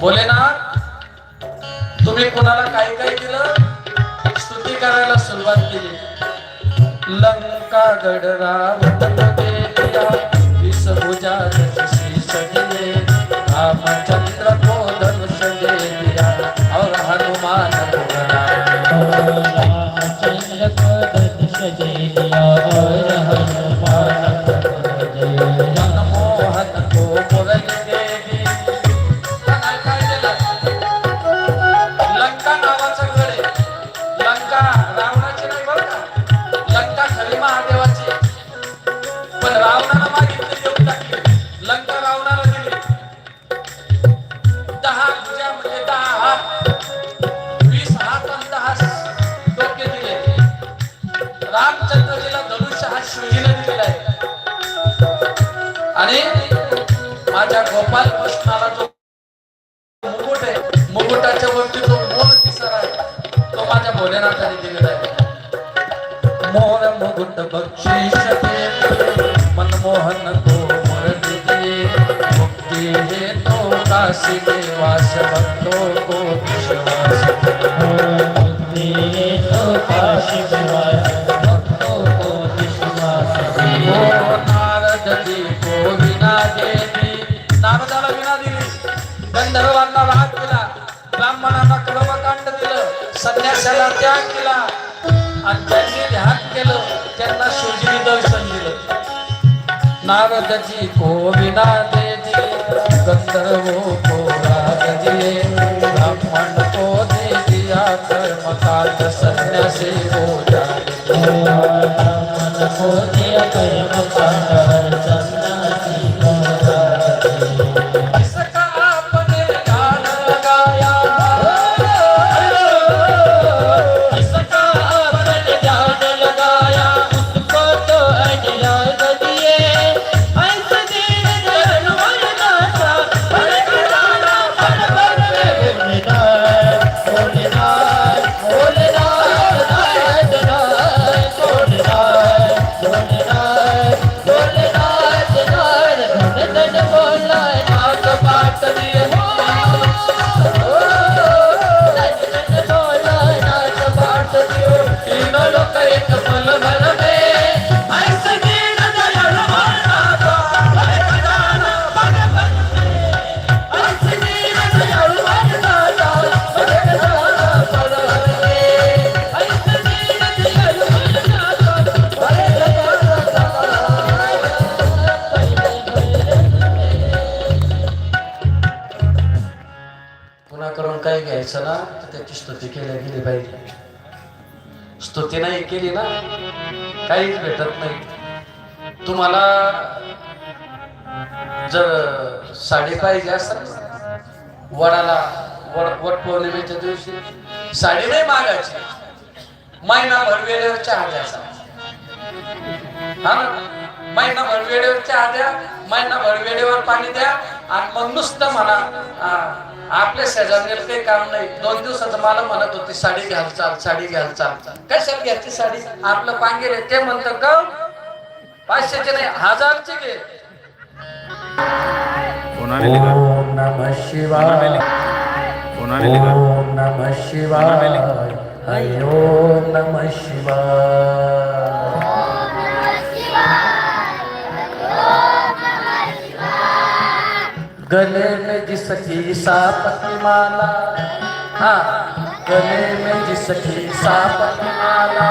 भोलेनाथ तुम्ही कोणाला काय काय केलं स्तुती करायला सुरुवात केली. लंका गडरा रावण देविया आणि माझ्या गोपाल कृष्णाला जो मुकुट आहे मुकुटाच्या वरती जो मोर पिसर आहे तो माझ्या भोलेनाथाने दिलेला आहे. मोर मुकुट बक्षीस. तो काशी निवास को विश्वास। काशी को विश्वास। ओ नारद विना देवी। नारदाला विना दिली गंधर्वांना दिला। ब्राह्मणांना कर्मकांड दिलं। संन्यासाला त्याग केला आणि ज्यांनी ध्यान केलं त्यांना शिवजीने दर्शन दिलं। नारदजी को विना दे गंधर्वों को राग दिए ब्राह्मण को दे दिया कर्मकांड सन्यासी हो जाए। मन को दिया कर्म सन्यासी स्तुती केली गेली पाहिजे स्तुती नाही केली ना काहीच भेटत नाही. तुम्हाला जर साडी पाहिजे असेल वडाला वड वट पौर्णिमेच्या दिवशी साडी नाही मागायची. महिनाभर वेळेवर चहा द्यायचा. हा? ना महिनाभर वेळेवर चहा द्या महिनाभर वेळेवर पाणी द्या आणि मग नुसतं म्हणा आपल्या शेजारने काही काम नाही. दोन दिवसाचं मला म्हणत होती साडी घ्याल चाल साडी घ्याल चाल. कशाला घ्यायची साडी? आपलं पांगेर ते म्हणतं का पाचशेचे नाही हजारचे घे. गले सखी जिसकी सापती माला हाँ गले में जिसकी सापती माला।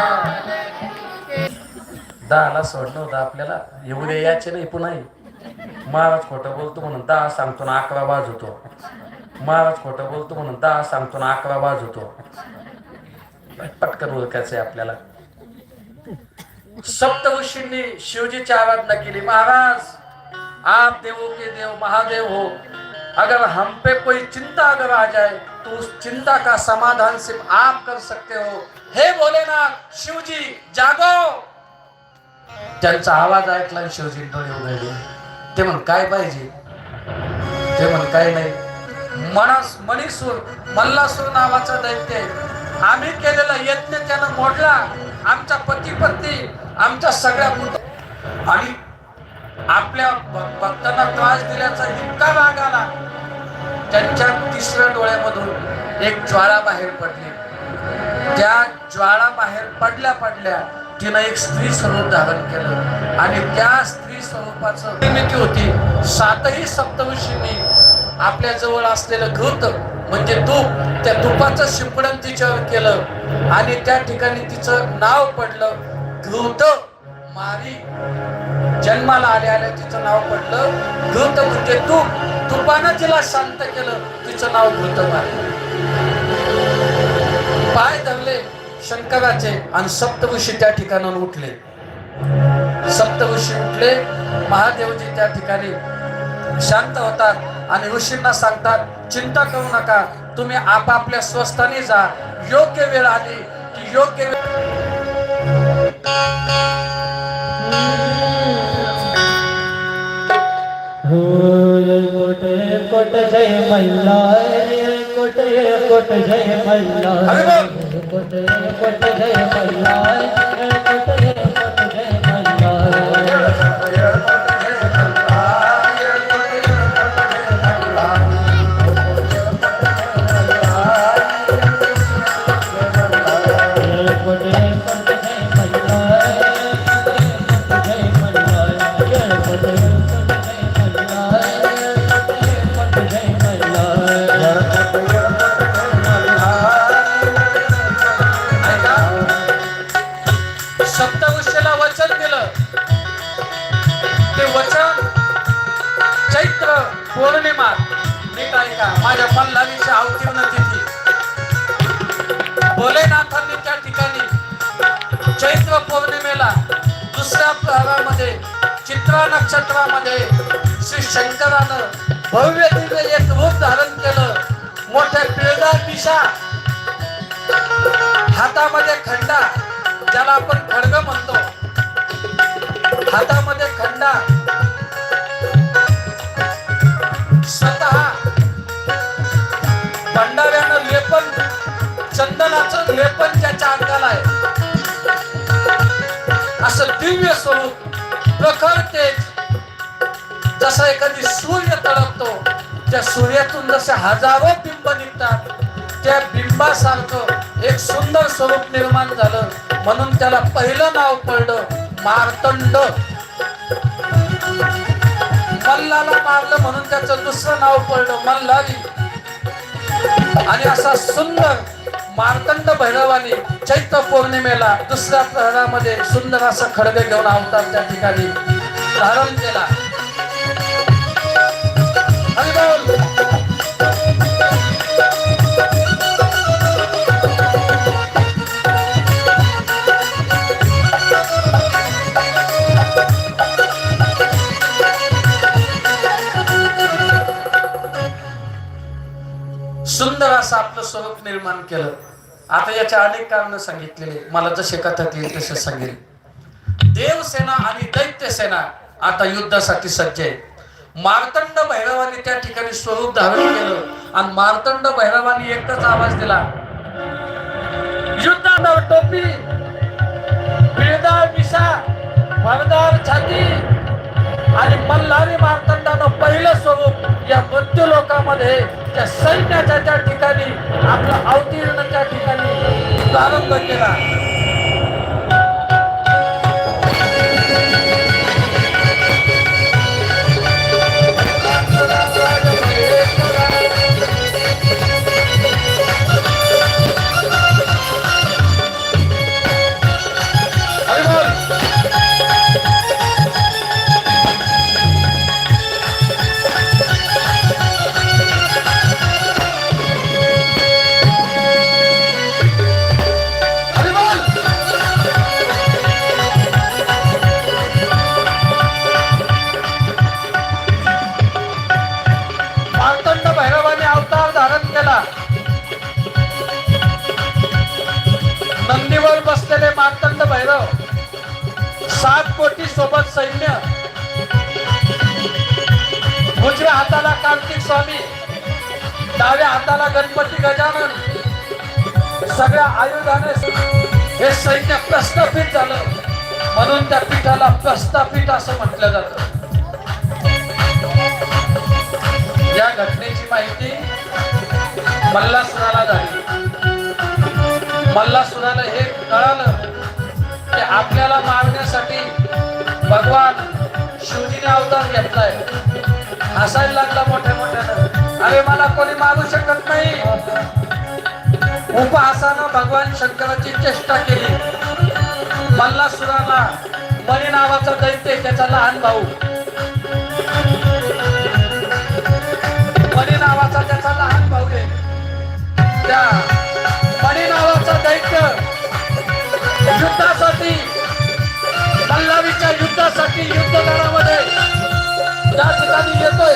दहाला सोडलं होतं आपल्याला एवढे याचे नाही पुन्हा महाराज खोटं बोलतो म्हणून दहा सांगतो ना अकरा वाजवतो. महाराज खोटं बोलतो म्हणून दहा सांगतो ना अकरा वाजवतो. पटकन ओळखायचं आहे आपल्याला. सप्तऋषींनी शिवजीची आराधना केली. महाराज आप देवो के देव महादेव हो. अगर हम पे कोई चिंता अगर आ जाए तो उस चिंता का समाधान सिर्फ आप कर सकते हो। हे भोलेनाथ शिवजी जागो। त्यांचा आवाज ऐकला शिवजी डोळे उघडले. ते म्हण काय पाहिजे? ते म्हण काय नाही. मनस मणिसूर मल्लासूर नावाचा दैत्य आहे. आम्ही केलेला यज्ञ त्यानं मोडला. आमच्या पती पत्नी आमच्या सगळ्या आणि आपल्या भक्तांना त्रास दिल्याचा इतका राग आला त्यांच्या तिसऱ्या डोळ्यामधून एक ज्वाळा बाहेर पडली. त्या ज्वाळा बाहेर पडल्या पडल्या तिनं एक स्त्री स्वरूप धारण केलं. आणि त्या स्त्री स्वरूपाचं निर्मिती होती. सातही सप्तऋषींनी आपल्या जवळ असलेलं घृत म्हणजे तूप त्या तुपाचं शिंपडण तिच्यावर केलं. आणि त्या ठिकाणी तिचं नाव पडलं घृत. मारी. जन्माला आले आले तिचं नाव पडलं घृत म्हणजे तूप. तुपानं तिला शांत केलं तिचं नाव घृत मारी. पाय धरले शंकराचे आणि सप्तऋषी त्या ठिकाणाहून उठले. सप्तऋषी उठले महादेवजी त्या ठिकाणी शांत होतात आणि ऋषींना सांगतात चिंता करू नका तुम्ही आपापल्या स्वस्थाने जा. योग्य वेळ आली की योग्य वेळ कोट कोट जय मल्हार कोट कोट जय मल्हार अरे कोट कोट जय मल्हार दुसऱ्या चित्रा नक्षत्रामध्ये श्री शंकरानं भव्य दिव्य एक रूप धारण केलं. मोठ्या पिळदार दिशा. हातामध्ये खंडा ज्याला आपण खडग म्हणतो. हातामध्ये खंडा. स्वतः भंडाऱ्यानं लेपन चंदनाचं लेपन त्याच्या अंगाला आहे. असं दिव्य स्वरूप प्रखर तेज जसा एखादी सूर्य तळपतो त्या सूर्यातून जसे हजारो बिंब निघतात त्या बिंबासारखं एक सुंदर स्वरूप निर्माण झालं. म्हणून त्याला पहिलं नाव पडलं मार्तंड. मल्लाला मारलं म्हणून त्याचं दुसरं नाव पडलं मल्लारी आणि असा सुंदर मार्तंड भैरवाने चैत्र पौर्णिमेला दुसऱ्या प्रहरामध्ये सुंदर असा खडबे घेऊन अवतार त्या ठिकाणी धारण केला. हरी सुंदर असं आपलं स्वरूप निर्माण केलं. आता याच्या अनेक कारण सांगितलेले मला जसे कथात येईल तसे सांगेल देवसेना आणि दैत्य सेना आता युद्धासाठी सज्ज आहे मार्तंड भैरवाने त्या ठिकाणी स्वरूप धारण केलं आणि मार्तंड भैरवाने एकच आवाज दिला. युद्धावर टोपी भरदार छाती आणि मल्हारी मार्तंडानं पहिलं स्वरूप या मृत्यू लोकामध्ये त्या सैन्याच्या त्या ठिकाणी आपलं अवतीर्णच्या ठिकाणी प्रारंभ केला. असलेले मानतंड भैरव सात कोटी सोबत सैन्य उजव्या हाताला कार्तिक स्वामी डाव्या हाताला गणपती गजानन सगळ्या आयुधाने हे सैन्य प्रस्थापित झालं. म्हणून त्या पीठाला प्रस्थापित असं म्हटलं जातं. या घटनेची माहिती मल्लासुराला झाली. मल्लासुराला हे भगवान शिवजीने अवतार घेतलाय. हसायला लागला मोठ्या मोठ्यानं. अरे मला कोणी मारू शकत नाही. उपहासानं भगवान शंकराची चेष्टा केली. मल्लासुराला मणी नावाचा दैत्य त्याचा लहान भाऊ. मणी नावाचा त्याचा लहान भाऊ आहे. त्या मणी नावाचा दैत्य युद्धासाठी मल्हारीच्या युद्धासाठी युद्धकाळामध्ये या ठिकाणी येतोय.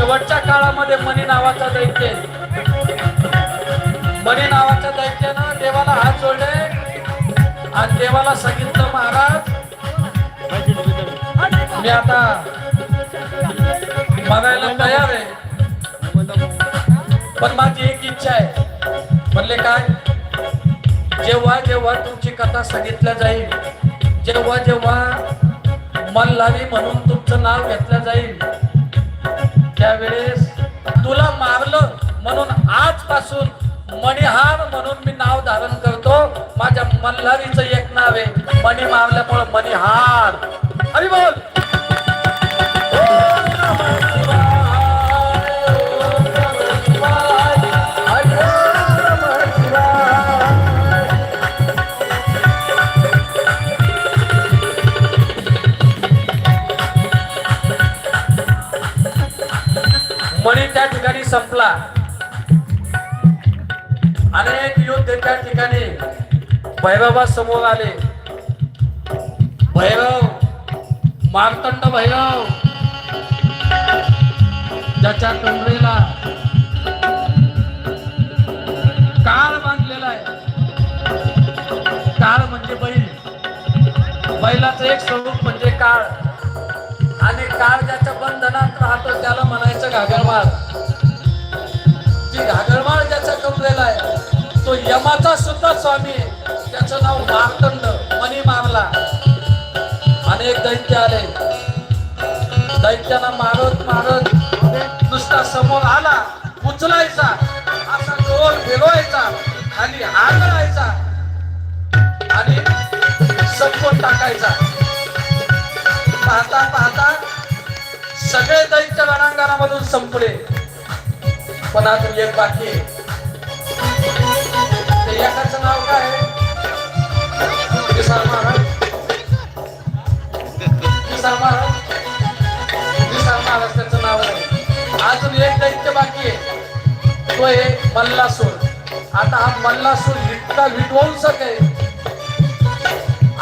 शेवटच्या काळामध्ये मणी नावाचा दैत्य मणी नावाच्या दैत्यानं देवाला हात जोडले आणि देवाला सांगितलं महाराज मी आता बघायला तयार आहे. पण माझी एक इच्छा आहे. म्हणले काय? जेव्हा जेव्हा तुमची कथा सांगितल्या जाईल जेव्हा जेव्हा मल्हारी म्हणून तुमचं नाव घेतलं जाईल त्यावेळेस तुला मारलं म्हणून आजपासून मणिहार म्हणून मी नाव धारण करतो. माझ्या मल्हारीचं एक नाव आहे मणी मारल्यामुळं मणिहार. हरी बोल त्या ठिकाणी संपला. अनेक युद्ध त्या ठिकाणी भैरवा समोर आले. भैरव मार्तंड भैरव ज्याच्या कमरेला काळ बांधलेला आहे. काळ म्हणजे बैल. बैलाचं एक स्वरूप म्हणजे काळ. आणि काळ ज्याच्या बंधनात राहतो त्याला म्हणायचं घागरमाळ. की घागरमाळ ज्याचा कमलेला आहे तो यमाचा सुद्धा स्वामी आहे. त्याचं नाव मार्तंड मनी मारला. अनेक दैत्य आले. दैत्याला मारत मारत नुसता समोर आला उचलायचा. असा गोल फिरवायचा खाली आदळायचा आणि संपून टाकायचा. पाहता पाहता सगळे दैत्य रणांगणामधून संपले. पण अजून एक बाकी. आहे एकाचं नाव काय? आहे किसान महाराज. किसान महाराज अजून एक दैत्य बाकी आहे. तो आहे मल्लासूर. आता हा मल्लासूर इतका विध्वंसक आहे.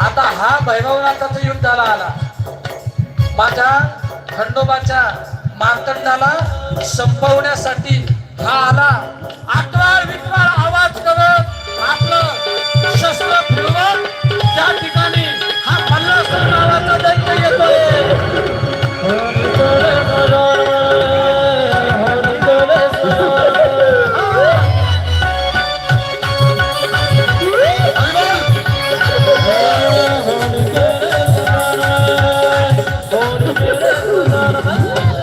आता हा भैरवनाथाच्या युद्धाला आला. माझ्या खंडोबाच्या मार्तंडाला संपवण्यासाठी हा आला आकराळ विकराळ आवाज करत आपलं शस्त्र फिरवत त्या ठिकाणी हा मल्लासूर नावाचा दैत्य येतोय.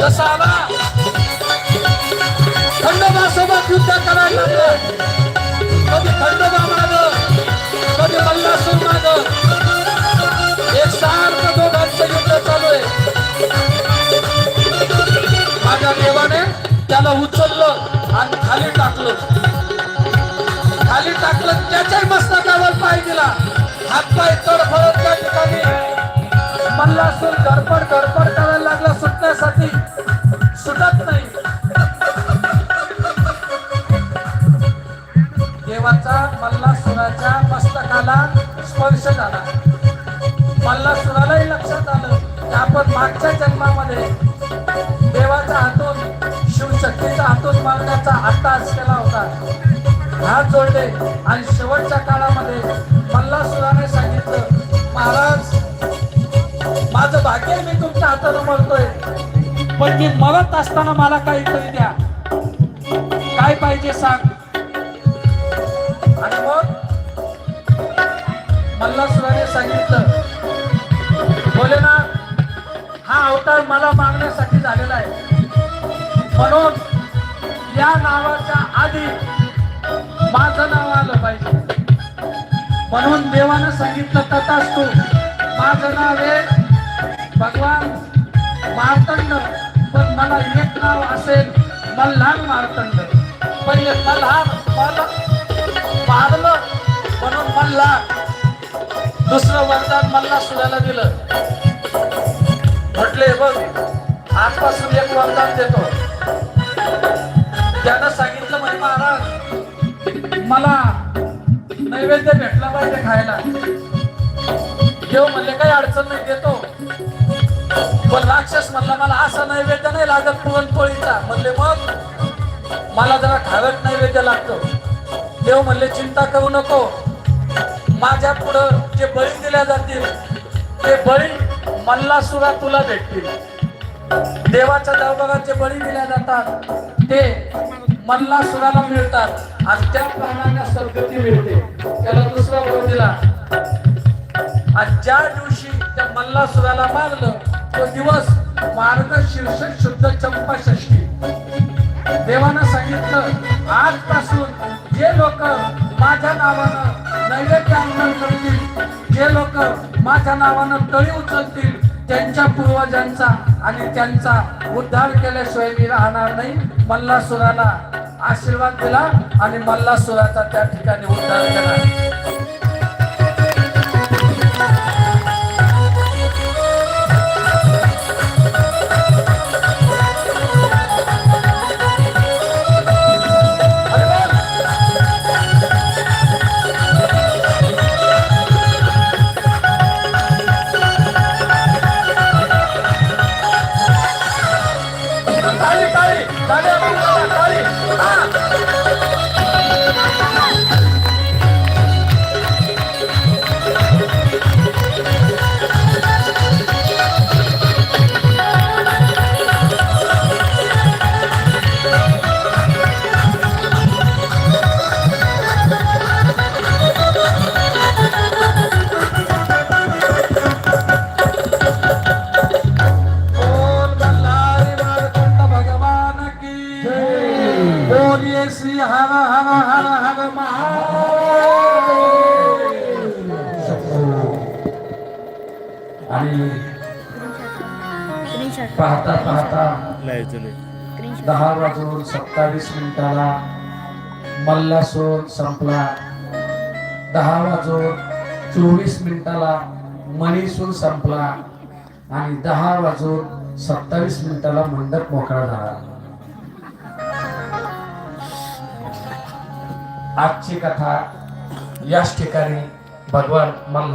कसा त्याला उचललं आणि खाली टाकलं. खाली टाकलं त्याच्याही मस्तकावर पाय दिला. हात पाय तडफडत त्या ठिकाणी. मल्लासूर गडबड गडबड करायला लागला सुटण्यासाठी. सुटत नाही. देवाचा मल्लासुराच्या मस्तकाला स्पर्श झाला. मल्लासुरालाही लक्षात आलं की आपण मागच्या जन्मामध्ये देवाच्या हातून शिवशक्तीचा हातून मारण्याचा आत्ताच केला होता. हात जोडले आणि शेवटच्या काळामध्ये मल्लासुराने सांगितलं महाराज माझं भाग्य मी तुमच्या हातानं मरतोय. पण मी मरत असताना मला काहीतरी द्या. काय पाहिजे सांग. आणि मग मल्लासुराने सांगितलं बोले ना हा अवतार मला मागण्यासाठी झालेला आहे. म्हणून या नावाच्या आधी माझं नाव आलं पाहिजे. म्हणून देवानं सांगितलं तथाच तू माझं नाव आहे भगवान मार्तंड पण मला एक नाव असेल मल्हार मार्तंड. पहिले मल्हार मला मारलं म्हणून मल्हार. दुसरं वरदान मल्ला सुराला दिलं. म्हटले बघ आजपासून एक वरदान देतो. त्यानं सांगितलं म्हणे महाराज मला नैवेद्य भेटला पाहिजे खायला. देव म्हणले काही अडचण नाही देतो. पण राक्षस म्हणला मला असा नैवेद्य नाही लागत पुरणपोळीचा. म्हणले मग? मला जरा खावट नैवेद्य लागतो. देव म्हणले चिंता करू नको. माझ्या पुढं जे बळी दिल्या जातील ते बळी मल्लासुरा तुला भेटतील. देवाच्या दरबारात जे बळी दिल्या जातात. ते मल्लासुराला मिळतात आणि त्या प्राण्यांना सद्गती मिळते. त्याला दुसरा बळ दिला. आणि ज्या दिवशी त्या मल्ला सुराला मारलं तो दिवस मार्ग शीर्षक शुद्ध चंपा षष्टी देवानं सांगितलं आजपासून जे लोक माझ्या नावानं नैवेद्य अंगण करतील जे लोक माझ्या नावानं तळी उचलतील त्यांच्या पूर्वजांचा आणि त्यांचा उद्धार केल्याशिवाय मी राहणार नाही. मल्लासुराला आशीर्वाद दिला आणि मल्लासुराचा त्या ठिकाणी उद्धार केला. श्री हर हर हर हर महादेव. आणि पाहता पाहता दहा वाजून सत्तावीस मिनिटाला मल्लासोर संपला. दहा वाजून चोवीस मिनिटाला मणीसूर संपला. आणि दहा वाजून सत्तावीस मिनिटाला मंडप मोकळा झाला. आजची कथा याच ठिकाणी भगवान मल्हार